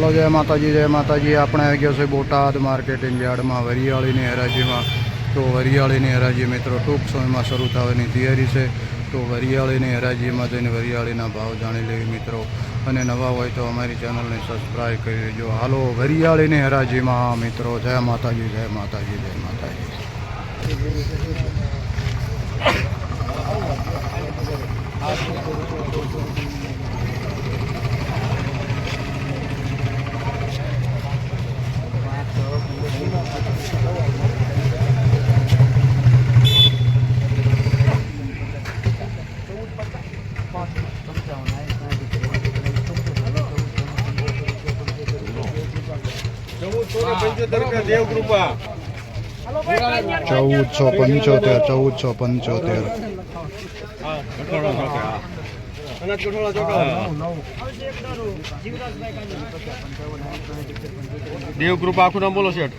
Hello, જય માતાજી જય માતાજી. આપણે આવી ગયો છે બોટાદ માર્કેટિંગ યાર્ડમાં, વરિયાળીની હરાજીમાં. તો વરિયાળીની હરાજી મિત્રો ટૂંક સમયમાં શરૂ થવાની તૈયારી છે. તો વરિયાળીની હરાજીમાં જઈને વરિયાળીના ભાવ જાણી લેવી મિત્રો. અને નવા હોય તો અમારી ચેનલને સબસ્ક્રાઈબ કરી દેજો. હાલો, વરિયાળીની હરાજીમાં મિત્રો. જય માતાજી જય માતાજી જય માતાજી. ચૌદસો પંચોતેર રૂપિયા કૃપા ચૌદસો પંચોતેર. ચૌદસો પંચોતેર અનાજ કઠોળા ચોખા દેવ કૃપા આખું નામ બોલો શેઠ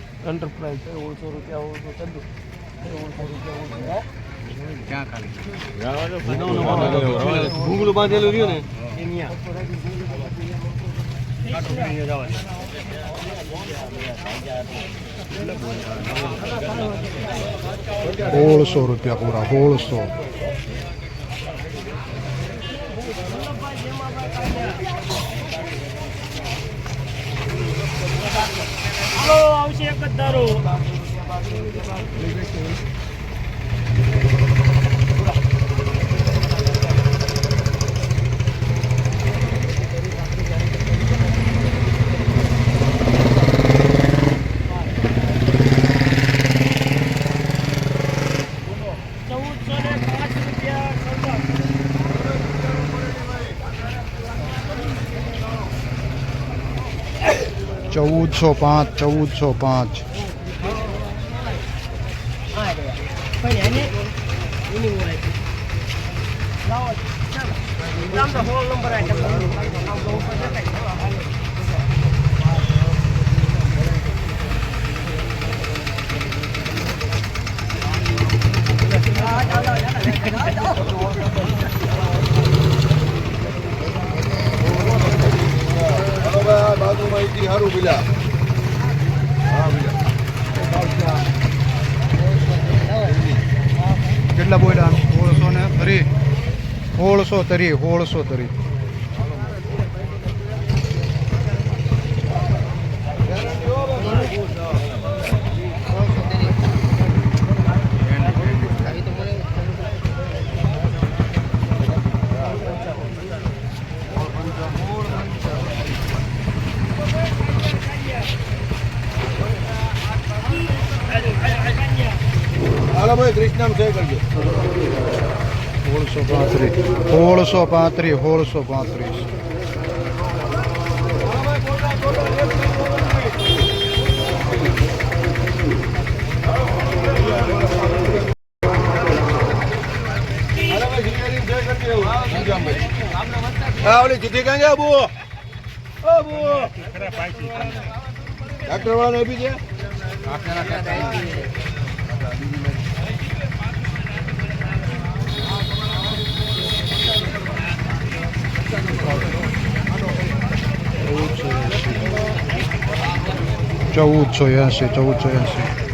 ભૂંગળું બાંધેલું રહ્યું ને સોળસો રૂપિયા પૂરા સોળસો. આવશે એક જ દારો ચૌદસો પાંચ ચૌદસો સૌદા ચૌદસો પાંચ ચૌદસો પાંચ હાલો ભાઈ આ બાજુમાં હારું પેલા હા પેલા કેટલા બોયડા? સોળસો ને ફરી સોળસો તરી સોળસો તરી હાલો ભાઈ ક્રિષ્નામ છે કરજો. સોળસો પાંત્રીસ. સોળસો પાંત્રીસ સોળસો પાંત્રીસ. હાલો જીતી સિંગારી છે કરજો સંજામભાઈ હા ઓલી ચિઠ્ઠી કાંઈ ગયા બુ ઓ બુ ડાક્ટર વાળાને આપી છે? ચૌદસો એંસી ચૌદસો એંસી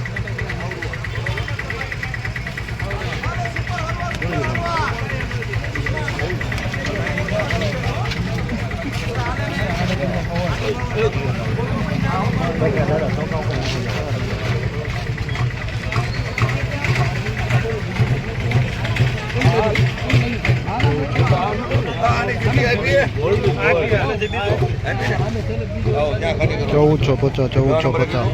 ચૌદસો પચાસ ચૌદસો પચાસ.